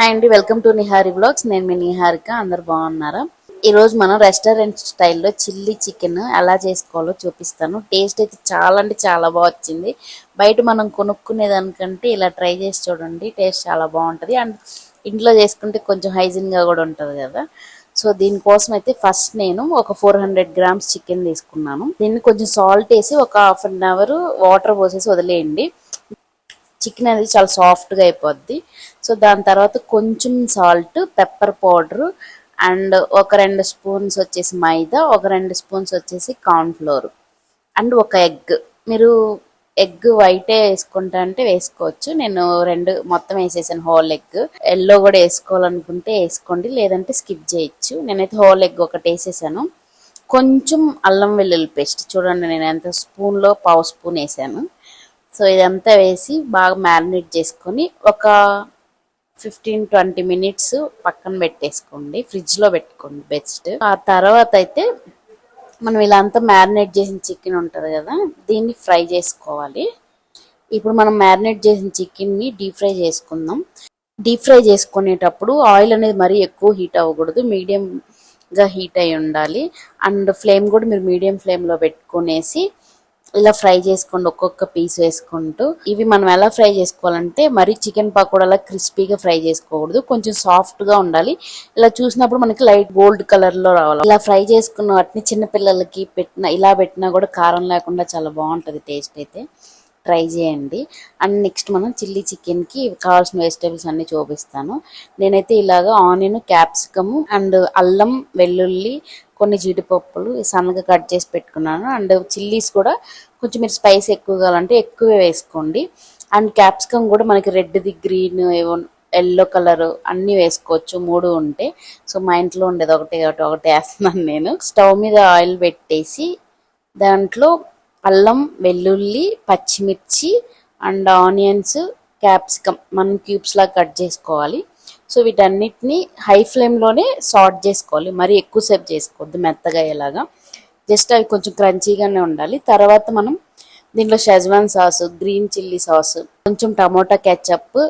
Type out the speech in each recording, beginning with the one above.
Hi అండి welcome to Nihari blogs. నేను మీ నిహారిక అందరు బాగున్నారా? ఈ రోజు మనం రెస్టారెంట్ స్టైల్లో చిల్లీ చికెన్ ఎలా చేసుకోవాలో చూపిస్తాను. టేస్ట్ అయితే చాలా అంటే చాలా బాగా వచ్చింది. బయట మనం కొనుక్కునే దానికంటే ఇలా ట్రై చేసి చూడండి టేస్ట్ చాలా బాగుంటుంది. అండ్ ఇంట్లో చేసుకుంటే కొంచెం హైజీన్గా కూడా ఉంటుంది కదా. సో దీనికోసం అయితే ఫస్ట్ నేను ఒక ఫోర్ హండ్రెడ్ గ్రామ్స్ చికెన్ తీసుకున్నాను. దీన్ని కొంచెం సాల్ట్ వేసి ఒక హాఫ్ అన్ అవర్ వాటర్ పోసేసి వదిలేయండి. చికెన్ అనేది చాలా సాఫ్ట్గా అయిపోద్ది. సో దాని తర్వాత కొంచెం సాల్ట్ పెప్పర్ పౌడర్ అండ్ ఒక రెండు స్పూన్స్ వచ్చేసి మైదా ఒక రెండు స్పూన్స్ వచ్చేసి కార్న్ఫ్లోర్ అండ్ ఒక ఎగ్ మీరు ఎగ్ వైటే వేసుకుంటా అంటే వేసుకోవచ్చు. నేను రెండు మొత్తం వేసేసాను హోల్ ఎగ్ ఎల్లో కూడా వేసుకోవాలనుకుంటే వేసుకోండి. లేదంటే స్కిప్ చేయొచ్చు. నేనైతే హోల్ ఎగ్ ఒకటి వేసేసాను. కొంచెం అల్లం వెల్లుల్లి పేస్ట్. చూడండి నేను ఎంత స్పూన్లో పావు స్పూన్ వేసాను. సో ఇదంతా వేసి బాగా మ్యారినేట్ చేసుకొని ఒక ఫిఫ్టీన్ ట్వంటీ మినిట్స్ పక్కన పెట్టేసుకోండి. ఫ్రిడ్జ్లో పెట్టుకోండి బెస్ట్. ఆ తర్వాత అయితే మనం ఇలా అంతా మ్యారినేట్ చేసిన చికెన్ ఉంటుంది కదా దీన్ని ఫ్రై చేసుకోవాలి. ఇప్పుడు మనం మ్యారినేట్ చేసిన చికెన్ని డీప్ ఫ్రై చేసుకుందాం. డీప్ ఫ్రై చేసుకునేటప్పుడు ఆయిల్ అనేది మరీ ఎక్కువ హీట్ అవ్వకూడదు మీడియంగా హీట్ అయి ఉండాలి. అండ్ ఫ్లేమ్ కూడా మీరు మీడియం ఫ్లేమ్లో పెట్టుకునేసి ఇలా ఫ్రై చేసుకోండి ఒక్కొక్క పీస్ వేసుకుంటూ. ఇవి మనం ఎలా ఫ్రై చేసుకోవాలంటే మరి చికెన్ పకోడాలా క్రిస్పీగా ఫ్రై చేసుకోకూడదు. కొంచెం సాఫ్ట్గా ఉండాలి. ఇలా చూసినప్పుడు మనకి లైట్ గోల్డ్ కలర్లో రావాలి. ఇలా ఫ్రై చేసుకున్న వాటిని చిన్నపిల్లలకి పెట్టిన ఇలా పెట్టినా కూడా కారం లేకుండా చాలా బాగుంటుంది టేస్ట్ అయితే. ట్రై చేయండి. అండ్ నెక్స్ట్ మనం చిల్లీ చికెన్కి కావాల్సిన వెజిటేబుల్స్ అన్ని చూపిస్తాను. నేనైతే ఇలాగా ఆనియన్ క్యాప్సికమ్ అండ్ అల్లం వెల్లుల్లి కొన్ని జీడిపప్పులు సన్నగా కట్ చేసి పెట్టుకున్నాను. అండ్ చిల్లీస్ కూడా కొంచెం మీరు స్పైస్ ఎక్కువ కావాలంటే ఎక్కువే వేసుకోండి. అండ్ క్యాప్సికమ్ కూడా మనకి రెడ్ది గ్రీన్ ఏవో ఎల్లో కలర్ అన్నీ వేసుకోవచ్చు. మూడు ఉంటే. సో మా ఇంట్లో ఉండేది ఒకటి కాబట్టి ఒకటి వేస్తున్నాను నేను. స్టవ్ మీద ఆయిల్ పెట్టేసి దాంట్లో అల్లం వెల్లుల్లి పచ్చిమిర్చి అండ్ ఆనియన్స్ క్యాప్సికమ్ మనం క్యూబ్స్లా కట్ చేసుకోవాలి. సో వీటన్నిటిని హై ఫ్లేమ్లోనే సార్ట్ చేసుకోవాలి. మరి ఎక్కువసేపు చేసుకోవద్దు మెత్తగా అయ్యేలాగా. జస్ట్ అవి కొంచెం క్రంచీగానే ఉండాలి. తర్వాత మనం దీంట్లో schezwan sauce green chilli sauce కొంచెం టమోటా కెచప్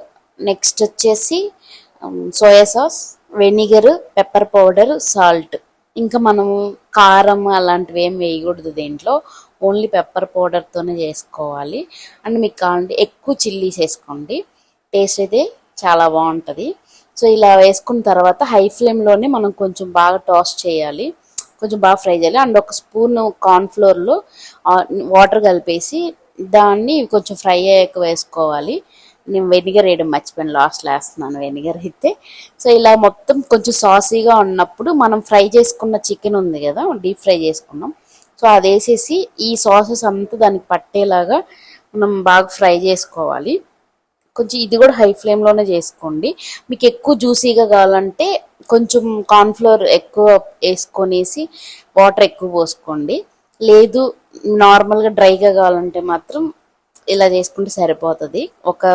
నెక్స్ట్ వచ్చేసి soya sauce vinegar pepper powder salt. ఇంకా మనము కారం అలాంటివి ఏం వేయకూడదు దీంట్లో. ఓన్లీ పెప్పర్ పౌడర్తోనే చేసుకోవాలి. అండ్ మీకు కావాలంటే ఎక్కువ చిల్లీస్ వేసుకోండి. టేస్ట్ అయితే చాలా బాగుంటుంది. సో ఇలా వేసుకున్న తర్వాత హై ఫ్లేమ్లోనే మనం కొంచెం బాగా టాస్ట్ చేయాలి. కొంచెం బాగా ఫ్రై చేయాలి. అండ్ ఒక స్పూన్ కార్న్ఫ్లోర్లో వాటర్ కలిపేసి దాన్ని కొంచెం ఫ్రై అయ్యాక వేసుకోవాలి. నేను వెనిగర్ వేయడం మర్చిపోయాను. లాస్ట్లో వేస్తున్నాను వెనిగర్ అయితే. సో ఇలా మొత్తం కొంచెం సాసీగా ఉన్నప్పుడు మనం ఫ్రై చేసుకున్న చికెన్ ఉంది కదా డీప్ ఫ్రై చేసుకున్నాం. సో అది వేసేసి ఈ సాసెస్ అంతా దానికి పట్టేలాగా మనం బాగా ఫ్రై చేసుకోవాలి. కొంచెం ఇది కూడా హై ఫ్లేమ్లోనే చేసుకోండి. మీకు ఎక్కువ జ్యూసీగా కావాలంటే కొంచెం కార్న్ఫ్లోర్ ఎక్కువ వేసుకొనేసి వాటర్ ఎక్కువ పోసుకోండి. లేదు నార్మల్గా డ్రైగా కావాలంటే మాత్రం ఇలా చేసుకుంటే సరిపోతుంది. ఒక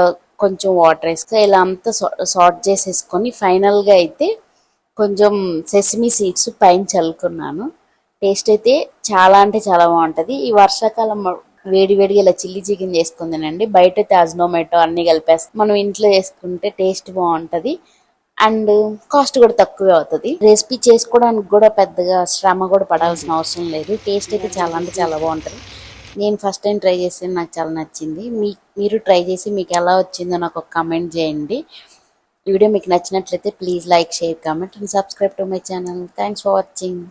కొంచెం వాటర్ వేసుకో ఇలా అంతా సార్ట్ చేసేసుకొని ఫైనల్గా అయితే కొంచెం సెసమీ సీడ్స్ పైన చల్లుకున్నాను. టేస్ట్ అయితే చాలా అంటే చాలా బాగుంటుంది. ఈ వర్షాకాలం వేడి వేడిగా ఇలా చిల్లీ చికెన్ చేసుకుందానండి. బయట అయితే అజ్నోమేటో అన్ని కలిపేస్తాం మనం ఇంట్లో చేసుకుంటే టేస్ట్ బాగుంటుంది. అండ్ కాస్ట్ కూడా తక్కువే అవుతుంది. రెసిపీ చేసుకోవడానికి కూడా పెద్దగా శ్రమ కూడా పడాల్సిన అవసరం లేదు. టేస్ట్ అయితే చాలా అంటే చాలా బాగుంటుంది. నేను ఫస్ట్ టైం ట్రై చేస్తే నాకు చాలా నచ్చింది. మీ మీరు ట్రై చేసి మీకు ఎలా వచ్చిందో నాకు ఒక కమెంట్ చేయండి. వీడియో మీకు నచ్చినట్లయితే please like share comment and subscribe to my channel. Thanks for watching.